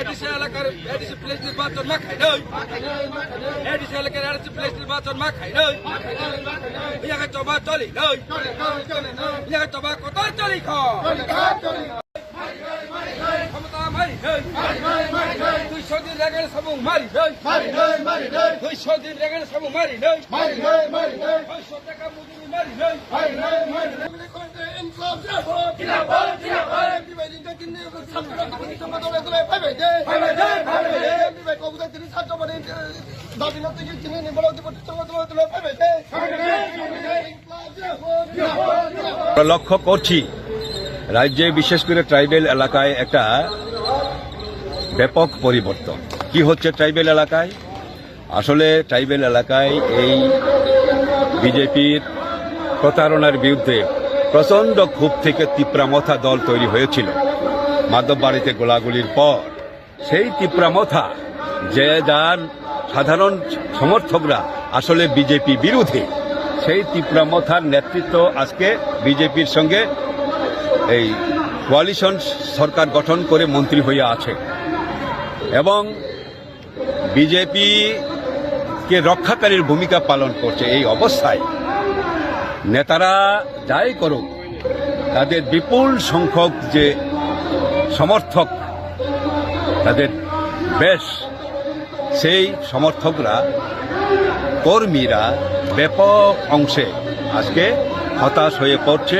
ADC এলাকার ADC place নির্বাচন মা খাই নই। এডিসি এলাকার এডিসি প্লেস নির্বাচন মা খাই নই। ইয়াকে চবা চলি নই। ইয়াকে চবা কত চলি খ ক্ষমতা মারি নই। দুইশো দিন রেগেল সবু মারি নই। দুইশো দিন রেগেল সবু মারি নই। দুইশো টাকা মজুরি মারি নই। লক্ষ্য করছি, রাজ্যে বিশেষ করে ট্রাইবেল এলাকায় একটা ব্যাপক পরিবর্তন। কি হচ্ছে ট্রাইবেল এলাকায়? আসলে ট্রাইবেল এলাকায় এই বিজেপির প্রতারণার বিরুদ্ধে প্রচণ্ড ক্ষোভ থেকে তিপ্রামথা দল তৈরি হয়েছিল। মাধববাড়িতে গোলাগুলির পর, সেই তিপ্রামথা যে যার সাধারণ সমর্থকরা আসলে বিজেপি বিরোধী, সেই তিপ্রামথার নেতৃত্ব আজকে বিজেপির সঙ্গে এই কোয়ালিশন সরকার গঠন করে মন্ত্রী হয়ে আছে। এবং বিজেপি কে রক্ষাকারীর ভূমিকা পালন করছে এই অবস্থায়, নেতারা যাই করুক, তাদের বিপুল সংখ্যক যে সমর্থক তাদের বেশ, সেই সমর্থকরা, কর্মীরা ব্যাপক অংশে আজকে হতাশ হয়ে পড়ছে,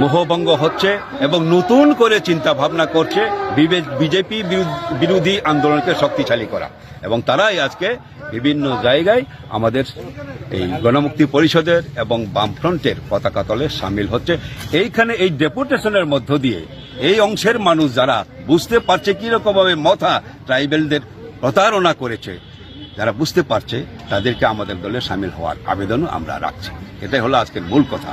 মোহভঙ্গ হচ্ছে এবং নতুন করে চিন্তা ভাবনা করছে বিজেপি বিরোধী আন্দোলনকে শক্তিশালী করা। এবং তারাই আজকে বিভিন্ন জায়গায় আমাদের এই গণমুক্তি পরিষদের এবং বামফ্রন্টের পতাকা তলে সামিল হচ্ছে। এইখানে এই ডেপুটেশনের মধ্য দিয়ে এই অংশের মানুষ যারা বুঝতে পারছে কীরকমভাবে মথা ট্রাইবেলদের প্রতারণা করেছে, যারা বুঝতে পারছে তাদেরকে আমাদের দলে সামিল হওয়ার আবেদনও আমরা রাখছি। এটাই হলো আজকের মূল কথা।